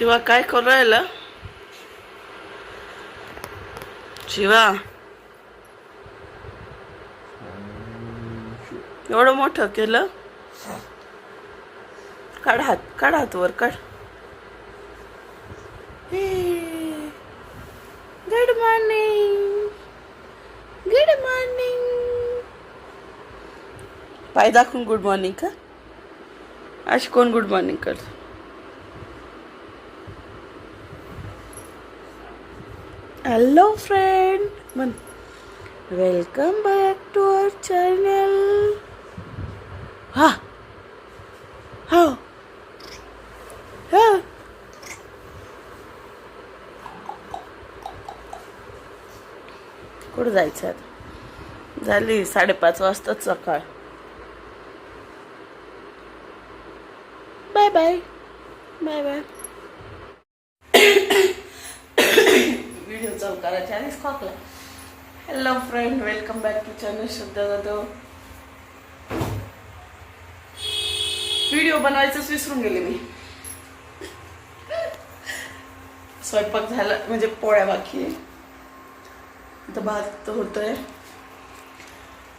शिवा काय करू राहिला? शिवा. एवढं मोठं केलं? काढ हात काढ हात वर काढ. गुड मॉर्निंग गुड मॉर्निंग पाय दाखवून गुड मॉर्निंग का? अशी कोण गुड मॉर्निंग कर हॅलो फ्रेंड मन welcome back to our channel हा हा हा कुठं जायचं आता? झाली साडेपाच वाजताच सकाळ. Bye bye bye bye video चालू करायच्या आधीच खोकला hello friend welcome back to channel Shraddha Jadhav video बनवायचंच विसरून गेले मी. स्वयंपाक झाला म्हणजे पोळ्या बाकी आहे. तर भात होतोय.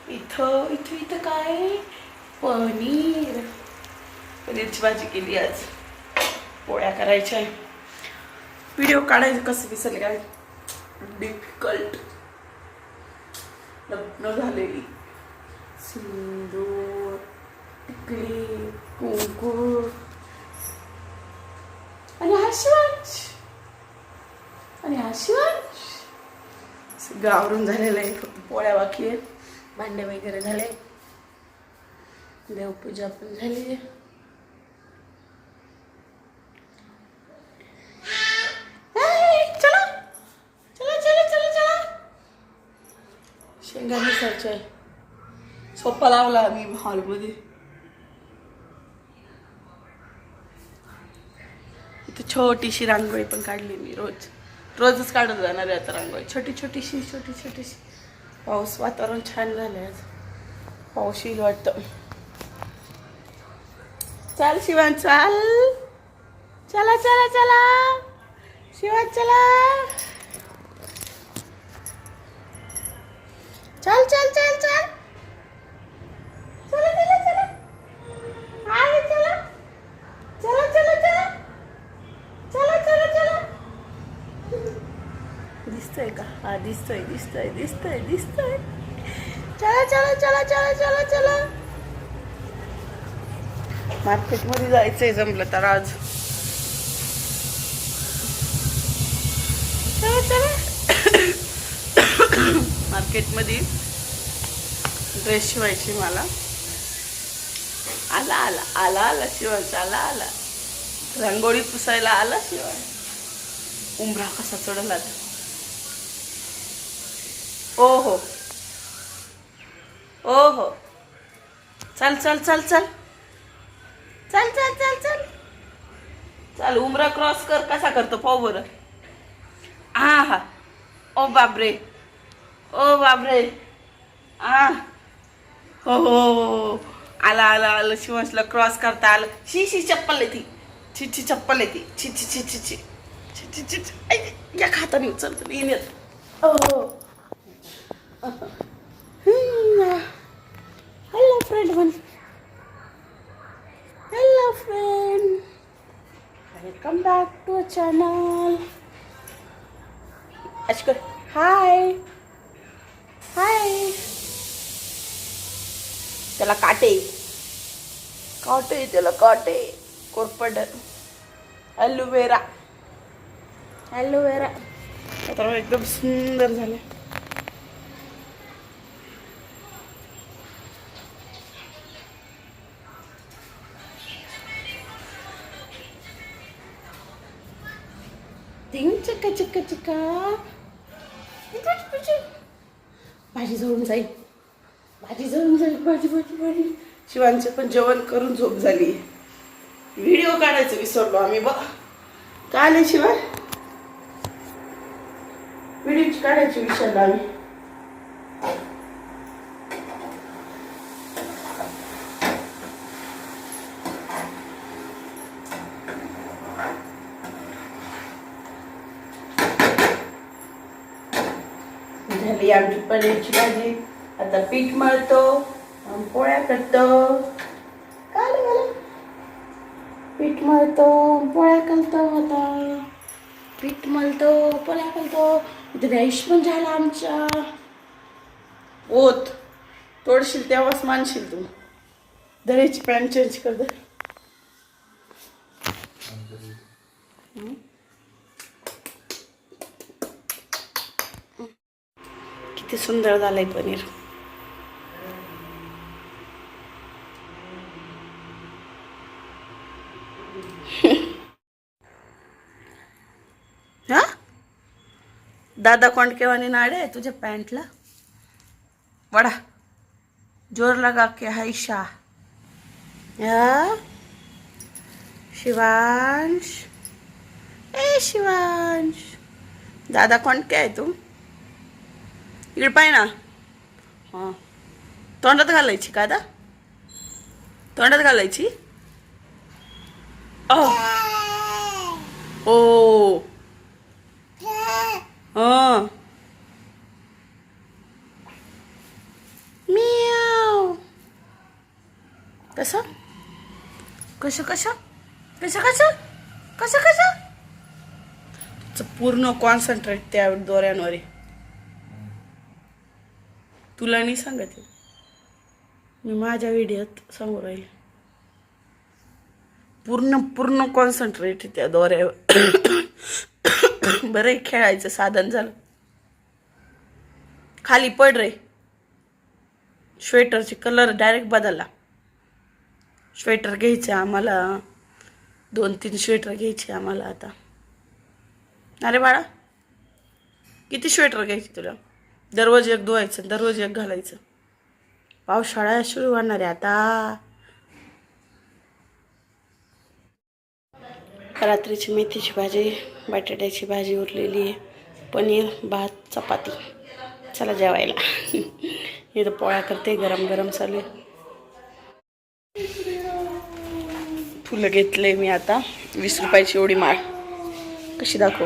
इथं इथं इथं काय? पनीर. पनीरची भाजी केली आज. पोळ्या करायच्या व्हिडिओ काढायचं कसं दिसेल काय डिफिकल्ट. लग्न झालेली. सिंदूर टिकली कुंकू आणि हा शिवांश. आणि हा शिवांश. सगळं आवरून झालेलं आहे. फक्त पोळ्या बाकी आहेत. भांडे वगैरे झाले. देवपूजा पण झाली ए, चला चला चला चला चला शेंगा मिसळच्या सोपा लावला मी हॉलमध्ये. इथे छोटीशी रांगोळी पण काढली मी रोज. रोजच काढत जाणार आहे आता रांगोळी. छोटी छोटीशी छोटी छोटीशी. पाऊस वातावरण छान झालंय आज. पाऊस येईल वाटतं. चाल शिवान चाल. चला चला चला. शिवान चला. चल चल चल चल. चला चला चला. चला. चला चला चला. चला चला चला. दिसतंय का? हा दिसतोय दिसतोय दिसतोय दिसतोय. चला चला चला चला चला चला. मार्केटमध्ये जायचंय जमलं तर आज चला चला मार्केटमध्ये ड्रेस शिवायची मला. आला आला आला आला शिवायचा आला आला. रांगोळी पुसायला आला शिवाय. उमरा कसा चढला ओ हो. ओ हो. चल चल चल चल. चल चल चल चल. चल उमरा क्रॉस कर. कसा करतो पाहू बरं. हा हा ओ बापरे. ओ बापरे. आ. हो हो हो, हो आला आला आला. शिवांशला क्रॉस करता आलं. शी शी चप्पल आहे ती ची ची चप्पल आहे ती ची ची ची ची. ची ची ची ची. या खाताने उचलतो हॅलो फ्रेंड म्हण hello friend welcome back to channel अशकर hi hi. त्याला काटे. काटे त्याला काटे. कोरपड. ॲलोवेरा ॲलोवेरा आता एकदम सुंदर झाले. धिंग चिक्का चिक्का चिक्का भाजी जळून जाईल. भाजी जळून जाईल भाजी भाजी भाजी. शिवांचं पण जेवण करून झोप झाली. व्हिडिओ काढायचं विसरलो आम्ही बघ. काय आले शिवाय? व्हिडिओ काढायची विसरलो आम्ही झाली आमची पनीरची भाजी आता पीठ मळतो पोळ्या करतो. काय पीठ मळतो पोळ्या करतो आता. पीठ मळतो पोळ्या करतो. इथे पण झाला आमचा ओत तोडशील तेव्हाच मानशील तू. दरेची पॅन्ट चेंज कर दे किती सुंदर झालंय पनीर. हा? दादा कोंडकेवानी नाडे आहे तुझ्या पॅन्टला? वडा. जोर लगा के हायशा या शिवांश. ए शिवांश. दादा कोंडके आहे तू? इकडे पाय ना. हां. तोंडात घालायची का दा तोंडात घालायची? ओ ओ हां. कसं? कसं कसं? कसं कसं? कसं कसं? पूर्ण कॉन्सन्ट्रेट त्या दोऱ्यांवर आहे. तुला नाही सांगत मी माझ्या व्हिडिओत सांगू राहील. पूर्ण पूर्ण कॉन्सन्ट्रेट त्या दोऱ्यावर. बरं आहे, खेळायचं साधन झालं. खाली पड रे. स्वेटरचे कलर डायरेक्ट बदलला. स्वेटर घ्यायचे आम्हाला. दोन तीन स्वेटर घ्यायचे आम्हाला आता. अरे बाळा किती स्वेटर घ्यायची तुला? दररोज एक धुवायचं दररोज एक घालायचं. पावसाळा सुरू होणार आहे आता. रात्रीची मेथीची भाजी बटाट्याची भाजी उरलेली आहे. पनीर भात चपाती. चला जेवायला. इथं पोळ्या करते गरम गरम चालू फुलं घेतले मी आता. वीस रुपयाची एवढी माळ. कशी दाखव.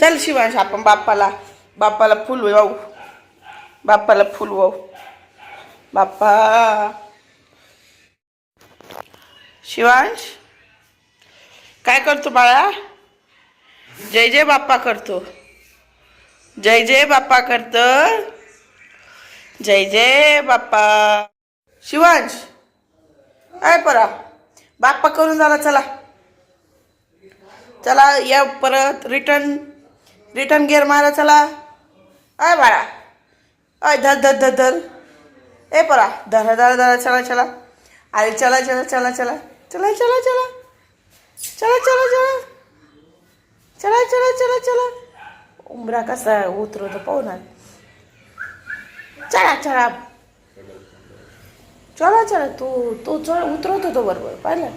चल शिवांश आपण बाप्पाला. बाप्पाला फुल वाहू बाप्पाला फुल वाहू बाप्पा शिवांश काय करतो बाळा जय जय बाप्पा करतो जय जय बाप्पा करतं जय जय बाप्पा शिवांश काय परा बाप्पा करून झाला चला. चला या परत. रिटर्न रिटर्न गिअर मारा चला. अय बाळा. अय धर धर धर धर. ए परा धरा धरा धरा चला चला. अरे चला चला चला चला. चला चला चला. चला चला चला. चला चला चला चला. उमरा कसा उतरवत पाहू ना चला चला. चला चला. तू तो चढ उतरवत तो बरोबर. पाहिलं?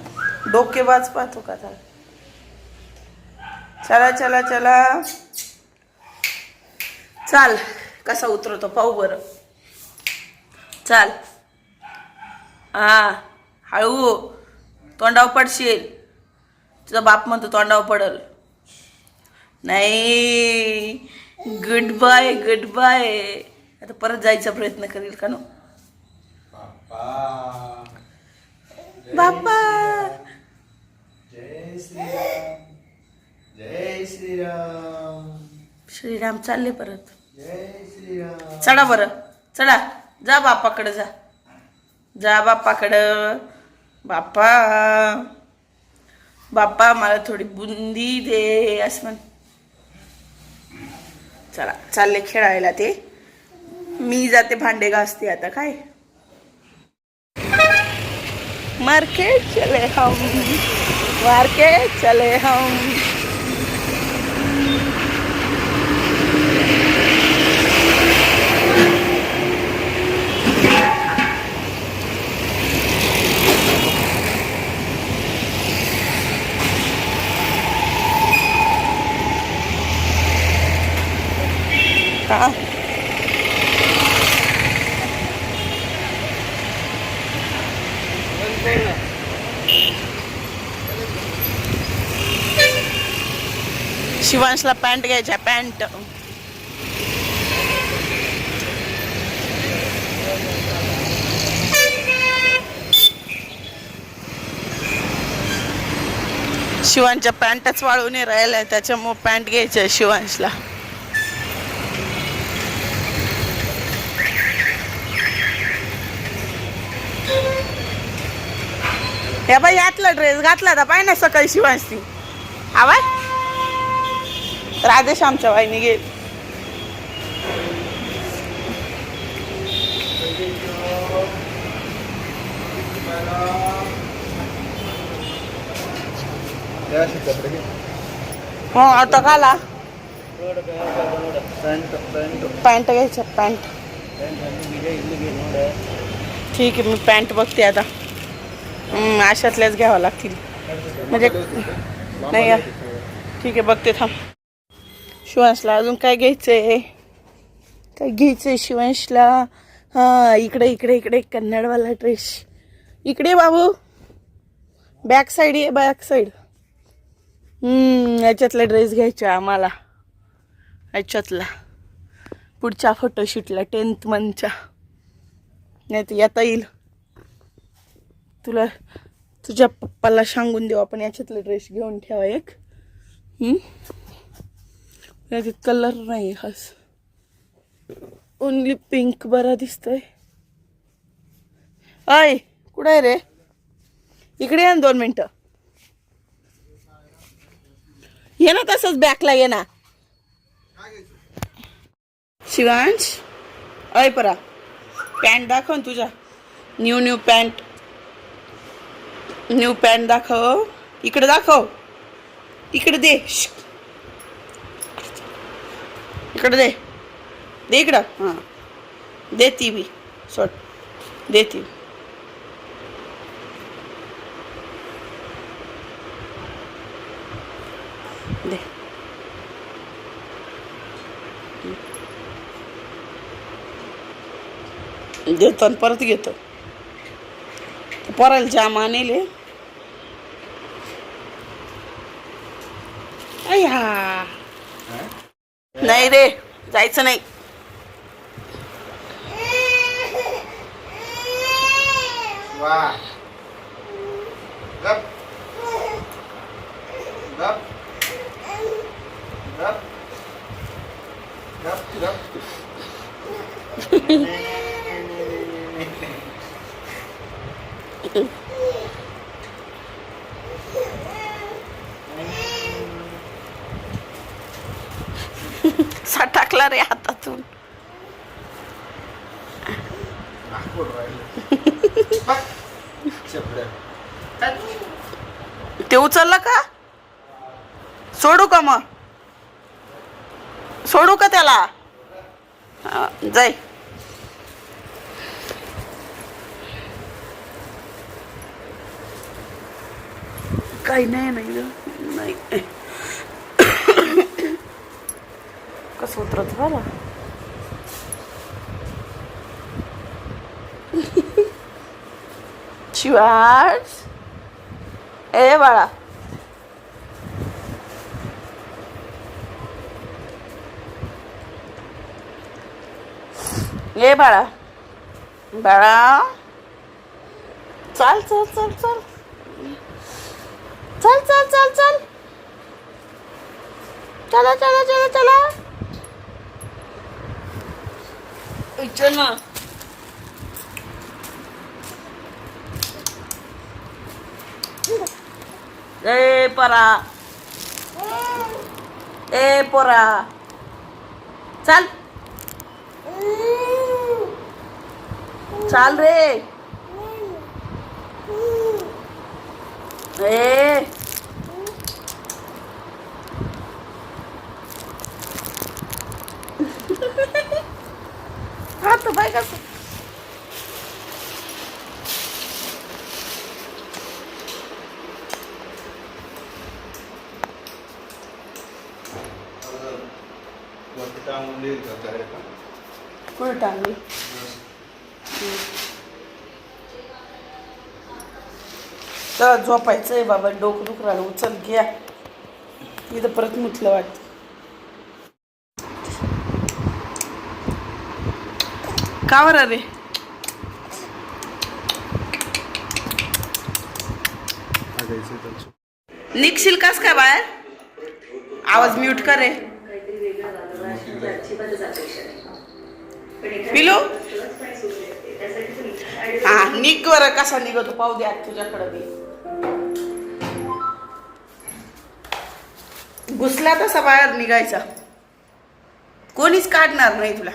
डोकेबाज पाहतो का चला चला चला चला. चाल कसा उतरवतो पाहू बरं. चाल. हा हळू. तोंडावर पडशील. तुझा बाप म्हणतो तोंडावर पडल. नाही गुड बाय गुड बाय आता परत जायचा प्रयत्न करेल का नो? बाप्पा. जय श्रीराम चालले परत. चढा बरं. चढा. जा बाप्पाकडं जा. जा बाप्पाकडं. बाप्पा. बाप्पा मला थोडी बुंदी दे असं म्हण. चला चालले खेळायला ते. मी जाते भांडे घासते आता काय? मार्केट चले हम. मार्केट चले हम. शिवांशला पॅन्ट घ्यायच्या पॅन्ट शिवांच्या पॅन्टच वाळून राहिलाय त्याच्यामुळे पॅन्ट घ्यायच्या शिवांशला. या बाई यातला ड्रेस घातला तर पाय सकाळी शिवांशी आवाज? राधेश्यामच्या बाईने गेली. हो आता घाला. पॅन्ट घ्यायचं पॅन्ट ठीक आहे मी पॅन्ट बघते आता. अशातल्याच घ्यावं लागतील. म्हणजे नाही ठीक आहे बघते थांब. शिवांशला अजून काय घ्यायचंय? काय घ्यायचंय शिवांशला? हा इकडे इकडे इकडे कन्नडवाला ड्रेस. इकडे बाबू. बॅक साईड आहे बॅक साईड याच्यातला ड्रेस घ्यायचा आम्हाला. याच्यातला. पुढच्या फोटोशूटला टेन्थ मंथच्या नाही तर येता येईल. तुला तुझ्या पप्पाला सांगून देऊ आपण याच्यातला ड्रेस घेऊन ठेवा एक. हम्म? याच्यात कलर नाही खास ओनली पिंक बरा दिसतंय. अय कुठं आहे रे? इकडे ये ना दोन मिनटं. ये ना तसंच बॅकला ये ना. शिवांश अय परा. पॅन्ट दाखव ना तुझ्या new new pant new pant दाखव. इकडे दाखव. इकडे दे. श्श. इकडे दे. दे इकडं. हां. दे ती बी. सोड. दे देतो आणि परत घेतो. पोराला जाम आणले अय्या. नाही रे जायचं नाही कसा टाकला रे हातातून. ते उचललं का? सोडू का मग? सोडू का त्याला? जाय. काही नाही नाही परत झाला शिवाज ए बाळा ये बाळा बाळा चाल चाल चाल चाल चल चल चल चल चला चला चला चला Chema. Eh, para. Eh, para. Sal. कसं बाय कसं कुठं झोपायचं आहे बाबा डोकं दुखराला उचल घ्या. इथं परत म्हटलं वाटतं. का बरं रे निघशील कास काय बाहेर? आवाज म्यूट करे पिलो? हा निघ बर कसा निघतो? पाहू द्या तुझ्याकडे मी घुसला तसा बाहेर निघायचा. कोणीच काढणार नाही तुला.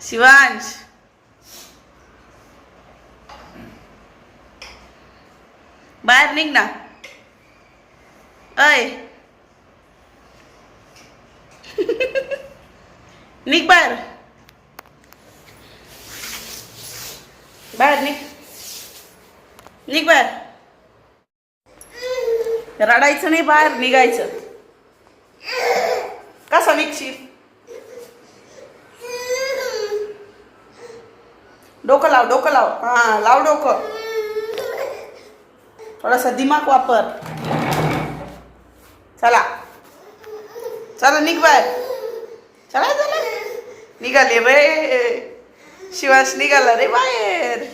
शिवांश. बाहेर निघ ना. अय. निघ बाहेर. बाहेर निघ. निघ बाहेर. रडायचं नाही बाहेर निघायचं. कसा निघशील? डोकं लाव डोकं लाव. हा लाव डोकं. थोडासा दिमाग वापर. चला. चला निघ बाहेर. चला चला. निघाले रे शिवाश निघाला रे बाहेर.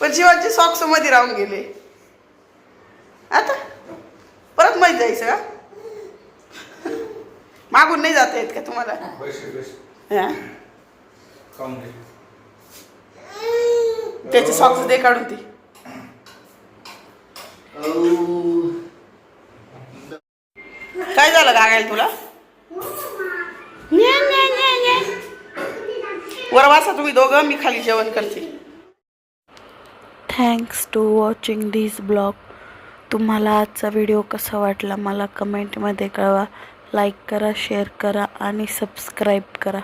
पण शिवाचे सॉक्समध्ये राहून गेले. आता? परत माहीत जायचं का? मागून नाही जाता येत का तुम्हाला? त्याचे सॉक्स दे काढून ती. काय झालं गागायला तुला? वर वाचा तुम्ही दोघं मी खाली जेवण करते. Thanks to watching this blog तुम्हाला आजचा व्हिडिओ कसा वाटला मला कमेंटमध्ये कळवा. लाईक करा शेअर करा आणि सबस्क्राईब करा.